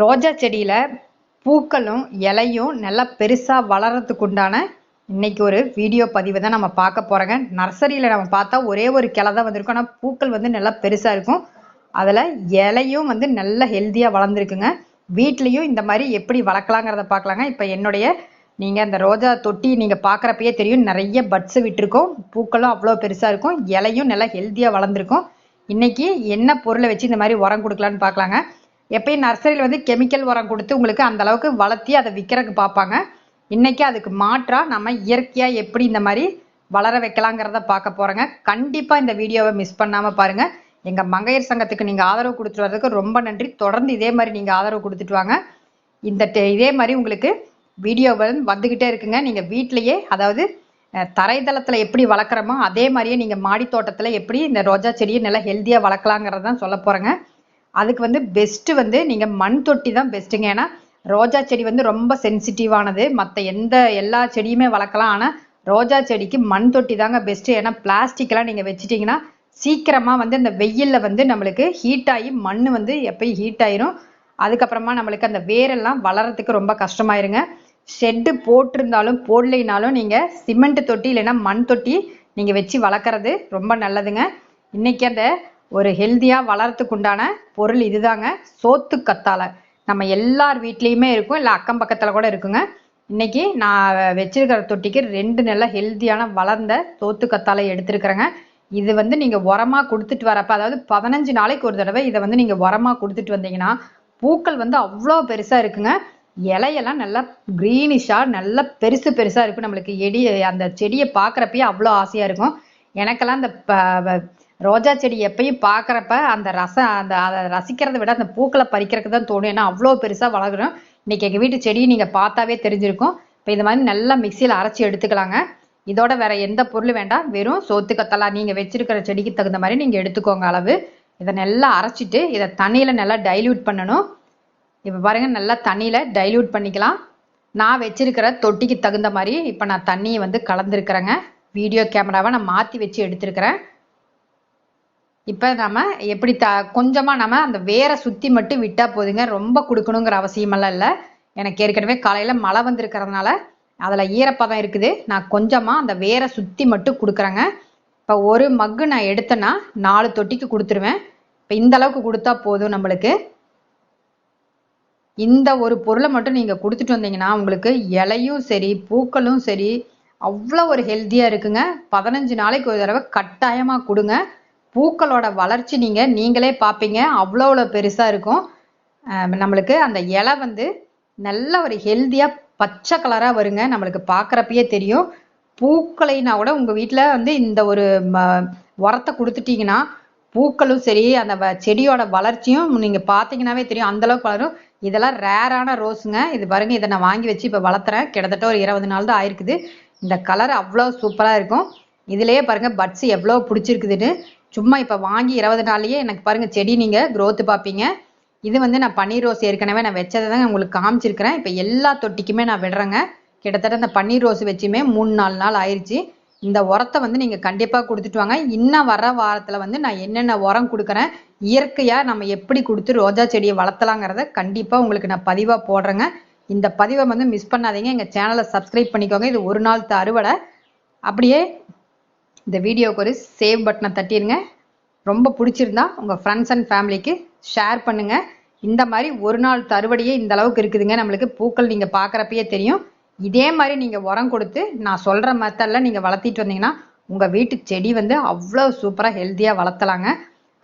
ரோஜா செடியில் பூக்களும் இலையும் நல்லா பெருசாக வளர்கிறதுக்கு உண்டான இன்னைக்கு ஒரு வீடியோ பதிவு தான் நம்ம பார்க்க போகிறோங்க நர்சரியில் நம்ம பார்த்தா ஒரே ஒரு கிளை தான் வந்திருக்கும். ஆனால் பூக்கள் வந்து நல்லா பெருசாக இருக்கும். அதில் இலையும் வந்து நல்ல ஹெல்த்தியாக வளர்ந்துருக்குங்க. வீட்லேயும் இந்த மாதிரி எப்படி வளர்க்கலாங்கிறத பார்க்கலாங்க. இப்போ என்னுடைய நீங்கள் அந்த ரோஜா தொட்டி நீங்கள் பார்க்குறப்பயே தெரியும் நிறைய பட்ஸு விட்டுருக்கோம். பூக்களும் அவ்வளோ பெருசாக இருக்கும். இலையும் நல்லா ஹெல்த்தியாக வளர்ந்துருக்கும். இன்றைக்கி என்ன பொருளை வச்சு இந்த மாதிரி உரம் கொடுக்கலான்னு பார்க்கலாங்க. எப்பயும் நர்சரியில் வந்து கெமிக்கல் உரம் கொடுத்து உங்களுக்கு அந்த அளவுக்கு வளர்த்தி அதை விற்கிறதுக்கு பார்ப்பாங்க. இன்னைக்கு அதுக்கு மாற்றாக நம்ம இயற்கையாக எப்படி இந்த மாதிரி வளர வைக்கலாங்கிறத பார்க்க போகிறோங்க கண்டிப்பாக இந்த வீடியோவை மிஸ் பண்ணாமல் பாருங்கள் எங்கள் மங்கையர் சங்கத்துக்கு நீங்கள் ஆதரவு கொடுத்துட்டு வர்றதுக்கு ரொம்ப நன்றி. தொடர்ந்து இதே மாதிரி நீங்கள் ஆதரவு கொடுத்துட்டு வாங்க. இந்த டெ- இதே மாதிரி உங்களுக்கு வீடியோ வந்து வந்துக்கிட்டே இருக்குங்க. நீங்கள் வீட்டிலையே அதாவது அஹ், தரைதளத்தில் எப்படி வளர்க்குறோமோ அதே மாதிரியே நீங்கள் மாடி தோட்டத்தில் எப்படி இந்த ரோஜா செடியை நல்லா ஹெல்த்தியாக வளர்க்கலாங்கிறதான் சொல்ல போகிறேங்க அதுக்கு வந்து பெஸ்ட்டு வந்து நீங்கள் மண் தொட்டி தான் பெஸ்ட்டுங்க ஏன்னா ரோஜா செடி வந்து ரொம்ப சென்சிட்டிவானது மற்ற எந்த எல்லா செடியுமே வளர்க்கலாம். ஆனால் ரோஜா செடிக்கு மண் தொட்டி தாங்க பெஸ்ட்டு ஏன்னா பிளாஸ்டிக்லாம் நீங்கள் வச்சிட்டிங்கன்னா சீக்கிரமாக வந்து அந்த வெயிலில் வந்து நம்மளுக்கு ஹீட் ஆகி மண் வந்து எப்பயும் ஹீட் ஆயிரும். அதுக்கப்புறமா நம்மளுக்கு அந்த வேரெல்லாம் வளர்கிறதுக்கு ரொம்ப கஷ்டமாயிருங்க. ஷெட்டு போட்டிருந்தாலும் போடலைனாலும் நீங்கள் சிமெண்ட் தொட்டி இல்லைன்னா மண் தொட்டி நீங்கள் வச்சு வளர்க்குறது ரொம்ப நல்லதுங்க. இன்னைக்கு அந்த ஒரு ஹெல்த்தியாக வளர்றதுக்கு உண்டான பொருள் இதுதாங்க. சோத்து கத்தாழை. நம்ம எல்லார் வீட்லேயுமே இருக்கும். இல்லை அக்கம் பக்கத்தில் கூட இருக்குங்க. இன்னைக்கு நான் வச்சிருக்கிற தொட்டிக்கு ரெண்டு நல்ல ஹெல்த்தியான வளர்ந்த சோத்து கத்தாழை எடுத்திருக்கிறேங்க. இது வந்து நீங்கள் உரமாக கொடுத்துட்டு வரப்ப அதாவது பதினஞ்சு நாளைக்கு ஒரு தடவை இதை வந்து நீங்கள் உரமாக கொடுத்துட்டு வந்தீங்கன்னா பூக்கள் வந்து அவ்வளோ பெருசாக இருக்குங்க. இலையெல்லாம் நல்லா க்ரீனிஷாக நல்லா பெருசு பெருசாக இருக்கும். நம்மளுக்கு எடி அந்த செடியை பார்க்குறப்பயே அவ்வளோ ஆசையாக இருக்கும். எனக்கெல்லாம் அந்த ப- வ- ரோஜா செடி எப்பயும் பார்க்குறப்ப அந்த ரசம் அந்த அதை ரசிக்கிறதை விட அந்த பூக்களை பறிக்கிறதுக்கு தான் தோணும். ஏன்னா அவ்வளோ பெருசாக வளரும் இன்னைக்கு எங்கள் வீட்டு செடியை நீங்கள் பார்த்தாவே தெரிஞ்சிருக்கும். இப்போ இந்த மாதிரி நல்லா மிக்சியில் அரைச்சி எடுத்துக்கலாங்க. இதோட வேற எந்த பொருளும் வேண்டாம். வெறும் சோத்து கத்தலா நீங்கள் வச்சிருக்கிற செடிக்கு தகுந்த மாதிரி நீங்கள் எடுத்துக்கோங்க அளவு. இதை நல்லா அரைச்சிட்டு இதை தண்ணியில் நல்லா டைல்யூட் பண்ணணும். இப்போ பாருங்கள் நல்லா தண்ணியில் டைல்யூட் பண்ணிக்கலாம். நான் வச்சிருக்கிற தொட்டிக்கு தகுந்த மாதிரி இப்போ நான் தண்ணியை வந்து கலந்துருக்கிறேங்க. வீடியோ கேமராவை நான் மாற்றி வச்சு எடுத்துருக்கிறேன். இப்போ நம்ம எப்படி த கொஞ்சமாக நம்ம அந்த வேரை சுற்றி மட்டும் விட்டால் போதுங்க. ரொம்ப கொடுக்கணுங்கிற அவசியமெல்லாம் இல்லை. எனக்கு ஏற்கனவே காலையில் மழை வந்திருக்கிறதுனால அதில் ஈரப்பதம் இருக்குது. நான் கொஞ்சமாக அந்த வேரை சுற்றி மட்டும் கொடுக்குறேங்க. இப்போ ஒரு மக்கு நான் எடுத்தேன்னா நாலு தொட்டிக்கு கொடுத்துருவேன். இப்போ இந்த அளவுக்கு கொடுத்தா போதும் நம்மளுக்கு. இந்த ஒரு பொருளை மட்டும் நீங்கள் கொடுத்துட்டு வந்தீங்கன்னா உங்களுக்கு இலையும் சரி பூக்களும் சரி அவ்வளோ ஒரு ஹெல்த்தியாக இருக்குங்க. பதினஞ்சு நாளைக்கு ஒரு தடவை கட்டாயமாக கொடுங்க. பூக்களோட வளர்ச்சி நீங்கள் நீங்களே பார்ப்பீங்க அவ்வளோ அவ்வளோ பெருசாக இருக்கும் நம்மளுக்கு அந்த இலை வந்து நல்ல ஒரு ஹெல்த்தியாக பச்சை கலராக வருங்க. நம்மளுக்கு பார்க்குறப்பயே தெரியும். பூக்களைனா கூட உங்கள் வீட்டில் வந்து இந்த ஒரு ம- உரத்தை கொடுத்துட்டீங்கன்னா பூக்களும் சரி அந்த வ- செடியோட வளர்ச்சியும் நீங்கள் பார்த்தீங்கன்னாவே தெரியும். அந்த அளவுக்கு வளரும். இதெல்லாம் ரேரான ரோஸுங்க இது பாருங்க இதை நான் வாங்கி வச்சு இப்போ வளர்த்துறேன். கிட்டத்தட்ட ஒரு இருபது நாள் தான் ஆயிருக்குது. இந்த கலர் அவ்வளோ சூப்பராக இருக்கும். இதுலயே பாருங்க பட்ஸ் எவ்வளோ பிடிச்சிருக்குதுன்னு. சும்மா இப்போ வாங்கி இருபது நாள்லயே எனக்கு பாருங்க செடி நீங்கள் க்ரோத்து பார்ப்பீங்க இது வந்து நான் பன்னீர் ரோஸ் ஏற்கனவே நான் வச்சதை தான் உங்களுக்கு காமிச்சிருக்கிறேன். இப்போ எல்லா தொட்டிக்குமே நான் விடுறேங்க. கிட்டத்தட்ட இந்த பன்னீர் ரோஸ் வச்சுமே மூணு நாலு நாள் ஆயிடுச்சு இந்த உரத்தை வந்து நீங்கள் கண்டிப்பாக கொடுத்துட்டு வாங்க. இன்னும் வர வாரத்தில் வந்து நான் என்னென்ன உரம் கொடுக்குறேன் இயற்கையாக நம்ம எப்படி கொடுத்து ரோஜா செடியை வளர்த்தலாங்கிறத கண்டிப்பாக உங்களுக்கு நான் பதிவாக போடுறேங்க. இந்த பதிவை வந்து மிஸ் பண்ணாதீங்க. எங்கள் சேனலை சப்ஸ்கிரைப் பண்ணிக்கோங்க. இது ஒரு நாள் அறுவடை. அப்படியே இந்த வீடியோவுக்கு ஒரு சேவ் பட்டனை தட்டிடுங்க ரொம்ப பிடிச்சிருந்தா உங்கள் ஃப்ரெண்ட்ஸ் அண்ட் ஃபேமிலிக்கு ஷேர் பண்ணுங்கள் இந்த மாதிரி ஒரு நாள் தருவடியே இந்த அளவுக்கு இருக்குதுங்க. நம்மளுக்கு பூக்கள் நீங்கள் பார்க்குறப்பயே தெரியும். இதே மாதிரி நீங்கள் உரம் கொடுத்து நான் சொல்கிற மெத்தடில் நீங்கள் வளர்த்திட்டு வந்தீங்கன்னா உங்கள் வீட்டு செடி வந்து அவ்வளோ சூப்பராக ஹெல்த்தியாக வளர்த்தலாங்க.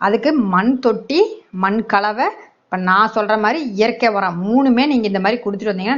அதுக்கு மண் தொட்டி மண் கலவை இப்போ நான் சொல்கிற மாதிரி இயற்கை உரம் மூணுமே நீங்கள் இந்த மாதிரி கொடுத்துட்டு வந்தீங்கன்னா